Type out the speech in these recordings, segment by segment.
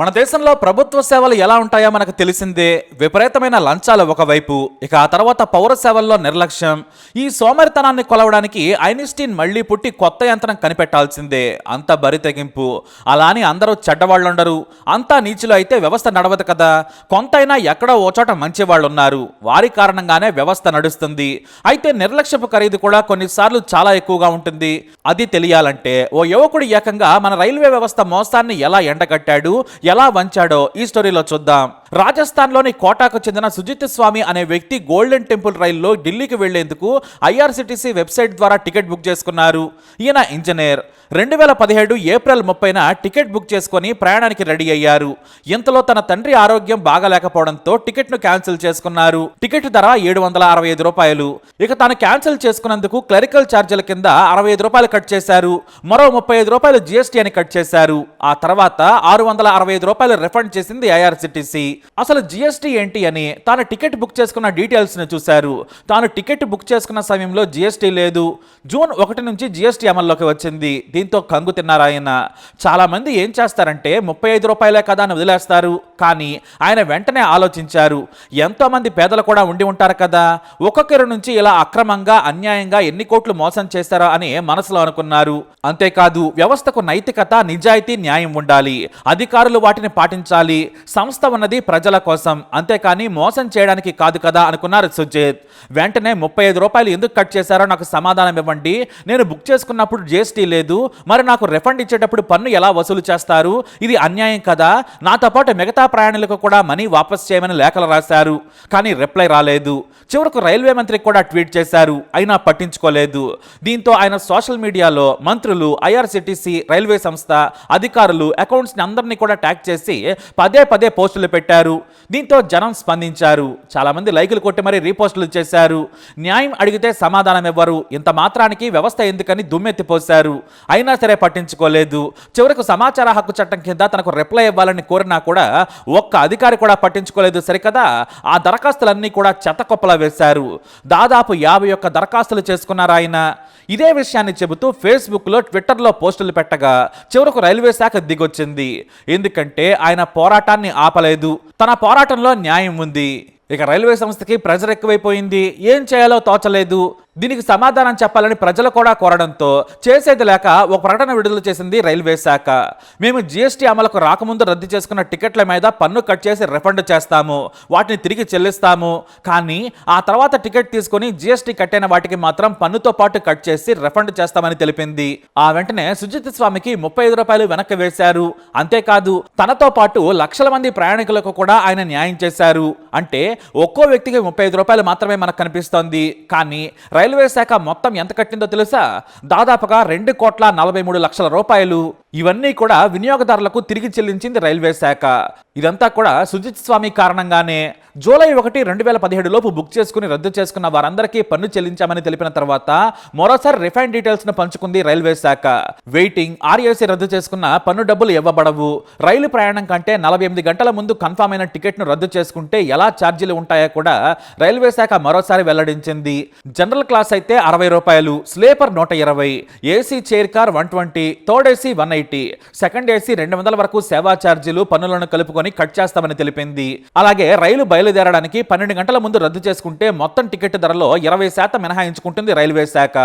మన దేశంలో ప్రభుత్వ సేవలు ఎలా ఉంటాయో మనకు తెలిసిందే. విపరీతమైన లంచాలు ఒకవైపు ఇక ఆ తర్వాత పౌర సేవల్లో నిర్లక్ష్యం. ఈ సోమరితనాన్ని కొలవడానికి ఐనిస్టీన్ మళ్ళీ పుట్టి కొత్త యంత్రం కనిపెట్టాల్సిందే. అంత బరి తెగింపు. అలా అని అందరూ చెడ్డవాళ్ళుండరు. అంతా నీచులు అయితే వ్యవస్థ నడవదు కదా. కొంతైనా ఎక్కడో ఓ చోట మంచి వాళ్ళు ఉన్నారు వారి కారణంగానే వ్యవస్థ నడుస్తుంది. అయితే నిర్లక్ష్యపు ఖరీదు కూడా కొన్నిసార్లు చాలా ఎక్కువగా ఉంటుంది. అది తెలియాలంటే ఓ యువకుడు ఏకంగా మన రైల్వే వ్యవస్థ మోసాన్ని ఎలా ఎండగట్టాడు? ఎలా వంచాడో ఈ స్టోరీలో చూద్దాం. రాజస్థాన్లోని కోటాకు చెందిన సుజిత్ స్వామి అనే వ్యక్తి గోల్డెన్ టెంపుల్ రైల్లో ఢిల్లీకి వెళ్ళేందుకు ఐఆర్సిటిసి వెబ్సైట్ ద్వారా టికెట్ బుక్ చేసుకున్నారు. ఈయన ఇంజనీర్. రెండు వేల పదిహేడు ఏప్రిల్ ముప్పైన టికెట్ బుక్ చేసుకొని ప్రయాణానికి రెడీ అయ్యారు. ఇంతలో తన తండ్రి ఆరోగ్యం బాగాలేకపోవడంతో టికెట్ను క్యాన్సిల్ చేసుకున్నారు. టికెట్ ధర ఏడు వందల అరవై ఐదు రూపాయలు. ఇక తాను క్యాన్సిల్ చేసుకున్నందుకు క్లరికల్ ఛార్జీల కింద అరవై ఐదు రూపాయలు కట్ చేశారు. మరో ముప్పై ఐదు రూపాయలు జీఎస్టీ అని కట్ చేశారు. ఆ తర్వాత ఆరు వందల అరవై ఐదు రూపాయలు రిఫండ్ చేసింది ఐఆర్సిటిసి అసలు జీఎస్టీ ఏంటి అని తాను టికెట్ బుక్ చేసుకున్న డీటెయిల్స్ను చూశారు. తాను టికెట్ బుక్ చేసుకున్న సమయంలో జీఎస్టీ లేదు. జూన్ ఒకటి నుంచి జీఎస్టీ అమల్లోకి వచ్చింది. దీంతో కంగు తిన్నారు ఆయన చాలా మంది ఏం చేస్తారంటే ముప్పై ఐదు రూపాయలే కదా అని వదిలేస్తారు. కానీ ఆయన వెంటనే ఆలోచించారు. ఎంతోమంది పేదలు కూడా ఉండి ఉంటారు కదా. ఒక్కొక్కరి నుంచి ఇలా అక్రమంగా అన్యాయంగా ఎన్ని కోట్లు మోసం చేస్తారా అని మనసులో అనుకున్నారు. అంతేకాదు వ్యవస్థకు నైతికత నిజాయితీ న్యాయం ఉండాలి. అధికారులు వాటిని పాటించాలి. సంస్థ ఉన్నది ప్రజల కోసం. అంతేకాని మోసం చేయడానికి కాదు కదా అనుకున్నారు సుజిత్. వెంటనే ముప్పై ఐదు రూపాయలు ఎందుకు కట్ చేశారో నాకు సమాధానం ఇవ్వండి. నేను బుక్ చేసుకున్నప్పుడు జిఎస్టీ లేదు. మరి నాకు రిఫండ్ ఇచ్చేటప్పుడు పన్ను ఎలా వసూలు చేస్తారు? ఇది అన్యాయం కదా. నాతో పాటు మిగతా ప్రయాణికులకు కూడా మనీ వాపస్ చేయమని లేఖలు రాశారు. కానీ రిప్లై రాలేదు. చివరకు రైల్వే మంత్రికి కూడా ట్వీట్ చేశారు. అయినా పట్టించుకోలేదు. దీంతో ఆయన సోషల్ మీడియాలో మంత్రులు ఐఆర్సిటీసీ రైల్వే సంస్థ అధికారులు అకౌంట్స్ని అందరినీ కూడా ట్యాగ్ చేసి పదే పదే పోస్టులు పెట్టారు. దీంతో జనం స్పందించారు. చాలా మంది లైకులు కొట్టి మరీ రీపోస్టులు చేశారు. న్యాయం అడిగితే సమాధానం ఇవ్వరు. ఇంత మాత్రానికి వ్యవస్థ ఎందుకని దుమ్మెత్తిపోశారు అయినా సరే పట్టించుకోలేదు. చివరకు సమాచార హక్కు చట్టం కింద తనకు రిప్లై ఇవ్వాలని కోరినా కూడా ఒక్క అధికారి కూడా పట్టించుకోలేదు. సరికదా? ఆ దరఖాస్తులన్నీ కూడా చెత్తకొప్పలా వేశారు. దాదాపు యాభై ఒక్క దరఖాస్తులు చేసుకున్నారు ఆయన. ఇదే విషయాన్ని చెబుతూ ఫేస్బుక్లో ట్విట్టర్లో పోస్టులు పెట్టగా చివరకు రైల్వే శాఖ దిగొచ్చింది. ఎందుకంటే ఆయన పోరాటాన్ని ఆపలేదు. తన పోరాటంలో న్యాయం ఉంది. ఇక రైల్వే సంస్థకి ప్రెజర్ ఎక్కువైపోయింది. ఏం చేయాలో తోచలేదు. దీనికి సమాధానం చెప్పాలని ప్రజలు కూడా కోరడంతో చేసేది లేక ఒక ప్రకటన విడుదల చేసింది రైల్వే శాఖ. మేము జీఎస్టీ అమలుకు రాకముందు రద్దు చేసుకున్న టికెట్ల మీద పన్ను కట్ చేసి రిఫండ్ చేస్తాము. వాటిని తిరిగి చెల్లిస్తాము. కానీ ఆ తర్వాత టికెట్ తీసుకొని జీఎస్టీ కట్టైన వాటికి మాత్రం పన్నుతో పాటు కట్ చేసి రిఫండ్ చేస్తామని తెలిపింది. ఆ వెంటనే సుజిత్ స్వామికి ముప్పై ఐదు రూపాయలు వెనక్కి వేశారు. అంతేకాదు తనతో పాటు లక్షల మంది ప్రయాణికులకు కూడా ఆయన న్యాయం చేశారు. అంటే ఒక్కో వ్యక్తికి ముప్పై ఐదు రూపాయలు మాత్రమే మనకు కనిపిస్తోంది. కానీ రైల్వే శాఖ మొత్తం ఎంత కట్టిందో తెలుసా? దాదాపుగా రెండు కోట్ల నలభై మూడు లక్షల రూపాయలు. ఇవన్నీ కూడా వినియోగదారులకు తిరిగి చెల్లించింది రైల్వే శాఖ. ఇదంతా కూడా సుజిత్ స్వామి కారణంగానే. జూలై ఒకటి రెండు వేల పదిహేడు లోపు బుక్ చేసుకుని రద్దు చేసుకున్న వారందరికీ పన్ను చెల్లించామని తెలిపిన తర్వాత మరోసారి రిఫైన్ డీటెయిల్స్ను పంచుకుంది రైల్వే శాఖ. వెయిటింగ్ ఆర్ఏసీ రద్దు చేసుకున్న పన్ను డబ్బులు ఇవ్వబడవు. రైలు ప్రయాణం కంటే నలభై ఎనిమిది గంటల ముందు కన్ఫామ్ అయిన టికెట్ను రద్దు చేసుకుంటే ఎలా ఛార్జీలు ఉంటాయో కూడా రైల్వే శాఖ మరోసారి వెల్లడించింది. జనరల్ క్లాస్ అయితే అరవై రూపాయలు స్లీపర్ నూట ఇరవై AC chair car one twenty third AC one eighty second AC రెండు వందల వరకు సేవా ఛార్జీలు పన్నులను కలుపుకొని కట్ చేస్తామని తెలిపింది. అలాగే రైలు బయలుదేరడానికి పన్నెండు గంటల ముందు రద్దు చేసుకుంటే మొత్తం టికెట్ ధరలో ఇరవై శాతం మినహాయించుకుంటుంది రైల్వే శాఖ.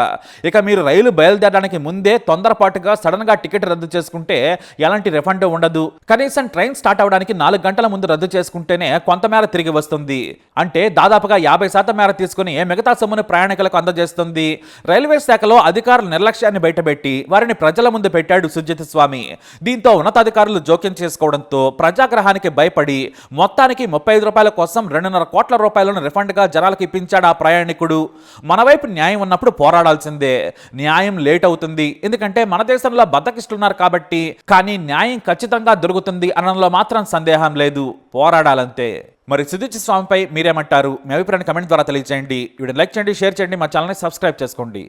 ఇక మీరు రైలు బయలుదేరడానికి ముందే తొందరపాటుగా సడన్గా టికెట్ రద్దు చేసుకుంటే ఎలాంటి రిఫండ్ ఉండదు. కనీసం ట్రైన్ స్టార్ట్ అవడానికి నాలుగు గంటల ముందు రద్దు చేసుకుంటేనే కొంతమేర తిరిగి వస్తుంది. అంటే దాదాపుగా యాభై శాతం మేర తీసుకుని మిగతా సొమ్మును ప్రయాణికులకు అందజేస్తుంది. రైల్వే శాఖలో అధికారుల నిర్లక్ష్యాన్ని బయటపెట్టి వారిని ప్రజల ముందు పెట్టాడు సుజిత్ స్వామి. దీంతో ఉన్నతాధికారులు జోక్యం చేసుకోవడంతో ప్రజాగ్రహానికి భయపడి మొత్తానికి ముప్పై ఐదు రూపాయల కోసం రెండున్నర కోట్ల రూపాయలను రిఫండ్గా జనాలకు ఇప్పించాడు ఆ ప్రయాణికుడు. మన వైపు న్యాయం ఉన్నప్పుడు పోరాడాల్సిందే. న్యాయం లేట్ అవుతుంది. ఎందుకంటే మన దేశంలో బద్దకిస్తున్నారు కాబట్టి కానీ న్యాయం ఖచ్చితంగా దొరుకుతుంది అనడంలో మాత్రం సందేహం లేదు. పోరాడాలంతే. మరి సుధిచ్ స్వామిపై మీరేమంటారు? మీ అభిప్రాయాన్ని కమెంట్ ద్వారా తెలియజేయండి. వీడియో లైక్ చేయండి షేర్ చేయండి మా ఛానల్ని సబ్స్క్రైబ్ చేసుకోండి.